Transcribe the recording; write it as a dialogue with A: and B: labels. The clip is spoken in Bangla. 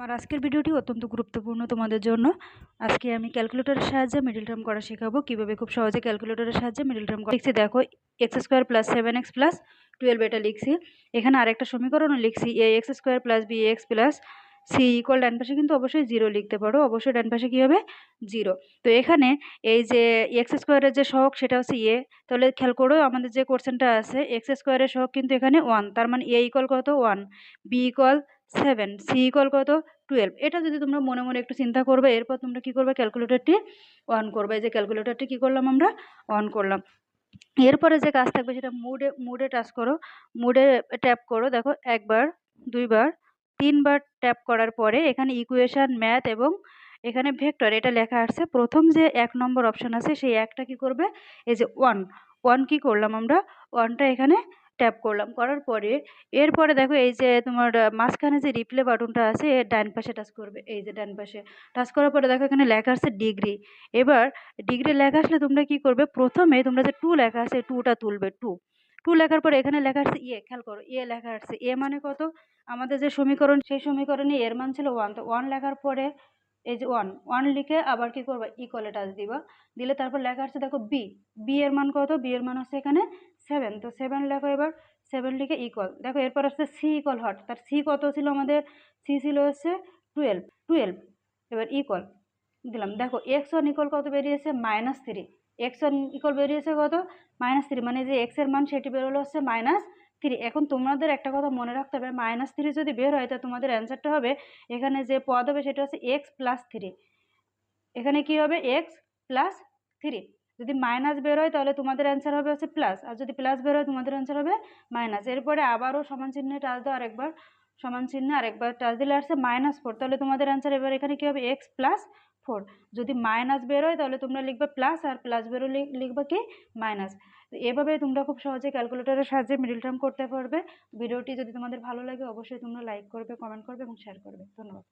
A: আমার আজকের ভিডিওটি অত্যন্ত গুরুত্বপূর্ণ তোমাদের জন্য। আজকে আমি ক্যালকুলেটরের সাহায্যে মিডিল টার্ম করা শেখাবো। কীভাবে খুব সহজে ক্যালকুলেটরের সাহায্যে মিডিল টার্ম করা লিখছি? দেখো x square plus seven x plus twelve এটা লিখছি। এখানে আরেকটা সমীকরণও লিখছি a x square plus b x plus c equal ডান পাশে কিন্তু অবশ্যই জিরো লিখতে পারো। অবশ্যই ডান পাশে কী হবে? জিরো তো এখানে এই যে এক্স স্কোয়ারের যে সহগ, সেটা হচ্ছে এ তাহলে খেয়াল করো, আমাদের যে কোশ্চেনটা আছে এক্স স্কোয়ারের সহগ কিন্তু এখানে ওয়ান তার মানে এ ইকুয়াল কত? One b equal seven c equal কত? টুয়েলভ এটা যদি তোমরা মনে মনে একটু চিন্তা করবে, এরপর তোমরা কী করবে? ক্যালকুলেটরটি অন করবে। যে ক্যালকুলেটরটি কী করলাম আমরা? অন করলাম। এরপরে যে কাজ থাকবে সেটা মুডে মুডে টাচ করো। মুডে ট্যাপ করো। দেখো, একবার, দুইবার, তিনবার ট্যাপ করার পরে এখানে ইকুয়েশান ম্যাথ এবং এখানে ভেক্টর এটা লেখা আসছে প্রথম যে এক নম্বর অপশান আছে, সেই একটা কি করবে? এই যে ওয়ান ওয়ান কি করলাম আমরা? ওয়ানটা এখানে ট্যাপ করলাম। করার পরে, এরপরে দেখো এই যে তোমার মাঝখানে যে রিপ্লে বাটনটা আছে, এর ডান পাশে টাচ করবে। এই যে ডান পাশে টাচ করার পরে দেখো এখানে লেখা আছে ডিগ্রি এবার ডিগ্রি লেখা আসলে তোমরা কি করবে? প্রথমে তোমরা যে টু লেখা আছে টুটা তুলবে টু টু লেখার পরে এখানে লেখা আসছে ইয়ে খেয়াল করো ইয়ে লেখা আসছে এ মানে কত? আমাদের যে সমীকরণ, সেই সমীকরণে এর মান ছিল ওয়ান তো ওয়ান লেখার পরে এই যে ওয়ান ওয়ান লিখে আবার কি করবা? ইকুয়ালে টাচ দিবা। দিলে তারপর লেখা আসছে, দেখো বি বি এর মান কত? বি এর মান হচ্ছে এখানে সেভেন তো সেভেন লেখো এবার। সেভেন লিখে ইকুয়াল দেখো এরপর আসছে সি ইকুয়াল হট তার সি কত ছিল আমাদের? সি ছিল হচ্ছে টুয়েলভ টুয়েলভ এবার ইকুয়াল দিলাম। দেখো এক্স ওয়ান ইকুয়াল কত বেরিয়েছে? Minus three x one equal বেরিয়েছে কত? মাইনাস থ্রি মানে যে এক্সের মান সেটি বেরোলো হচ্ছে মাইনাস থ্রি এখন তোমাদের একটা কথা মনে রাখতে হবে মাইনাস থ্রি যদি বের হয়, তা তোমাদের অ্যান্সারটা হবে, এখানে যে পদ হবে সেটা হচ্ছে এক্স প্লাস থ্রি এখানে কি হবে? এক্স প্লাস থ্রি যদি মাইনাস বের হয়, তাহলে তোমাদের অ্যান্সার হবে হচ্ছে প্লাস আর যদি প্লাস বের হয়, তোমাদের অ্যান্সার হবে মাইনাস এরপরে আবারও সমান চিহ্নে টাচ দাও, আরেকবার। সমান চিহ্নে আরেকবার টাচ দিলে আসছে মাইনাস ফোর তাহলে তোমাদের অ্যান্সার এবার এখানে কী হবে? এক্স প্লাস ফোর যদি মাইনাস বেরোয় তাহলে তোমরা লিখবে প্লাস আর প্লাস বেরোলে লিখবে কি? মাইনাস এভাবে তোমরা খুব সহজে ক্যালকুলেটরের সাহায্যে মিডিল টার্ম করতে পারবে। ভিডিওটি যদি তোমাদের ভালো লাগে, অবশ্যই তোমরা লাইক করবে কমেন্ট করবে এবং শেয়ার করবে। ধন্যবাদ।